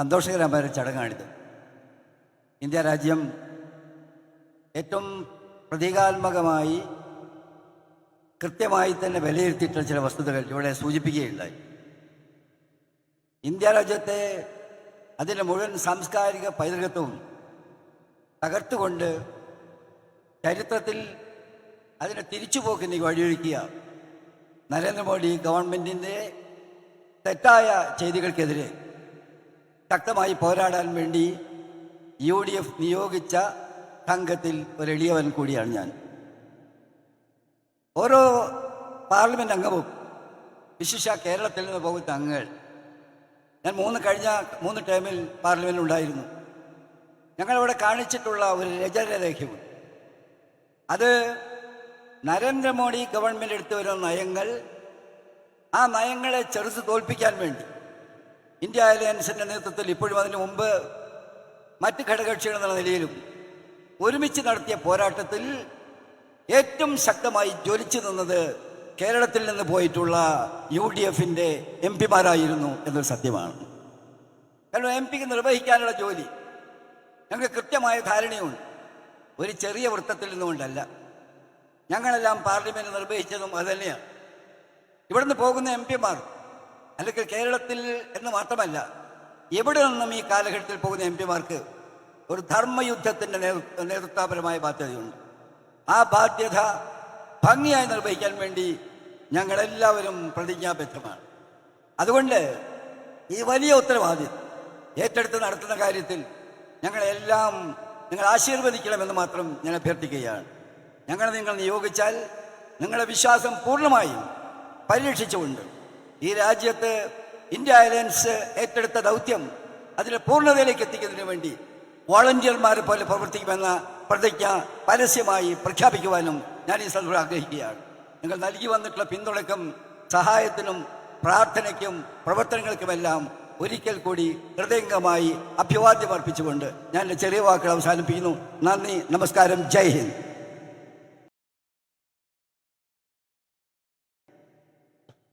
സന്തോഷകരമായ ചടങ്ങാണിത്. ഇന്ത്യ രാജ്യം ഏറ്റവും പ്രതീകാത്മകമായി കൃത്യമായി തന്നെ വിലയിരുത്തിയിട്ടുള്ള ചില വസ്തുതകൾ ഇവിടെ സൂചിപ്പിക്കുകയുണ്ടായി. ഇന്ത്യ രാജ്യത്തെ അതിന്റെ മുഴുവൻ സാംസ്കാരിക പൈതൃകത്വവും തകർത്തുകൊണ്ട് ചരിത്രത്തിൽ അതിനെ തിരിച്ചുപോക്കിന് വഴിയൊരുക്കിയ നരേന്ദ്രമോദി ഗവൺമെന്റിന്റെ തെറ്റായ ചെയ്തികൾക്കെതിരെ ശക്തമായി പോരാടാൻ വേണ്ടി യു ഡി എഫ് നിയോഗിച്ച സംഘത്തിൽ ഒരു എളിയവൻ കൂടിയാണ് ഞാൻ. ഓരോ പാർലമെന്റ് അംഗവും വിശിഷ കേരളത്തിൽ നിന്ന് പോകുന്ന അംഗങ്ങൾ. ഞാൻ മൂന്ന് കഴിഞ്ഞ മൂന്ന് ടേമിൽ പാർലമെന്റിൽ ഉണ്ടായിരുന്നു. ഞങ്ങളിവിടെ കാണിച്ചിട്ടുള്ള ഒരു രചനരേഖയുണ്ട്. അത് നരേന്ദ്രമോദി ഗവൺമെന്റ് എടുത്തു വരുന്ന നയങ്ങൾ ആ നയങ്ങളെ ചെറുത്ത് തോൽപ്പിക്കാൻ വേണ്ടി ഇന്ത്യ അലയൻസിന്റെ നേതൃത്വത്തിൽ ഇപ്പോഴും അതിനു മുമ്പ് മറ്റ് ഘടകകക്ഷികൾ എന്നുള്ള നിലയിലും ഒരുമിച്ച് നടത്തിയ പോരാട്ടത്തിൽ ഏറ്റവും ശക്തമായി ജ്വലിച്ചു നിന്നത് കേരളത്തിൽ നിന്ന് പോയിട്ടുള്ള യു ഡി എഫിന്റെ എം പിമാരായിരുന്നു എന്നൊരു സത്യമാണ്. കാരണം എം പിക്ക് നിർവഹിക്കാനുള്ള ജോലി ഞങ്ങൾക്ക് കൃത്യമായ ധാരണയുണ്ട്. ഒരു ചെറിയ വൃത്തത്തിൽ നിന്നുകൊണ്ടല്ല. ഞങ്ങളെല്ലാം പാർലമെന്റ് നിർവഹിച്ചതും അതുതന്നെയാണ് ഇവിടുന്ന് പോകുന്ന എം പിമാർ അല്ലെങ്കിൽ കേരളത്തിൽ എന്ന് മാത്രമല്ല എവിടെ നിന്നും ഈ കാലഘട്ടത്തിൽ പോകുന്ന എം പിമാർക്ക് ഒരു ധർമ്മയുദ്ധത്തിന്റെ നേതൃ- നേതൃത്വപരമായ ബാധ്യതയുണ്ട്. ആ ബാധ്യത ഭംഗിയായി നിർവഹിക്കാൻ വേണ്ടി ഞങ്ങളെല്ലാവരും പ്രതിജ്ഞാബദ്ധമാണ്. അതുകൊണ്ട് ഈ വലിയ ഉത്തരവാദിത്വം ഏറ്റെടുത്ത് നടത്തുന്ന കാര്യത്തിൽ ഞങ്ങളെല്ലാം നിങ്ങൾ ആശീർവദിക്കണമെന്ന് മാത്രം ഞാൻ അഭ്യർത്ഥിക്കുകയാണ്. ഞങ്ങളെ നിങ്ങൾ നിയോഗിച്ചാൽ നിങ്ങളുടെ വിശ്വാസം പൂർണമായും പരീക്ഷിച്ചുകൊണ്ട് ഈ രാജ്യത്ത് ഇന്ത്യ അലയൻസ് ഏറ്റെടുത്ത ദൗത്യം അതിലെ പൂർണതയിലേക്ക് എത്തിക്കുന്നതിന് വേണ്ടി വോളണ്ടിയർമാരെ പോലെ പ്രവർത്തിക്കുമെന്ന പ്രതിജ്ഞ പരസ്യമായി പ്രഖ്യാപിക്കുവാനും ഞാൻ ഈ സന്ദർഭം ആഗ്രഹിക്കുകയാണ്. നിങ്ങൾ നൽകി വന്നിട്ടുള്ള പിന്തുണയ്ക്കും സഹായത്തിനും പ്രാർത്ഥനയ്ക്കും പ്രവർത്തനങ്ങൾക്കുമെല്ലാം ഒരിക്കൽ കൂടി ഹൃദയംഗമായി അഭിവാദ്യം അർപ്പിച്ചുകൊണ്ട് ഞാൻ ചെറിയ വാക്കുകൾ അവസാനിപ്പിക്കുന്നു. നന്ദി നമസ്കാരം ജയ് ഹിന്ദ്.